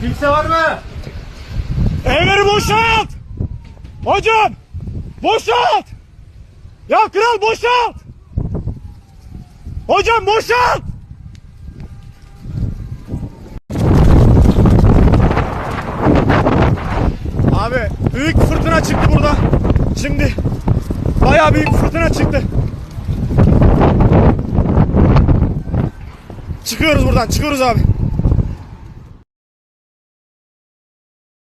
Kimse var mı? Evleri boşalt! Hocam! Boşalt! Ya kral boşalt! Hocam boşalt! Abi büyük fırtına çıktı burada. Şimdi bayağı büyük fırtına çıktı. Çıkıyoruz buradan çıkıyoruz abi.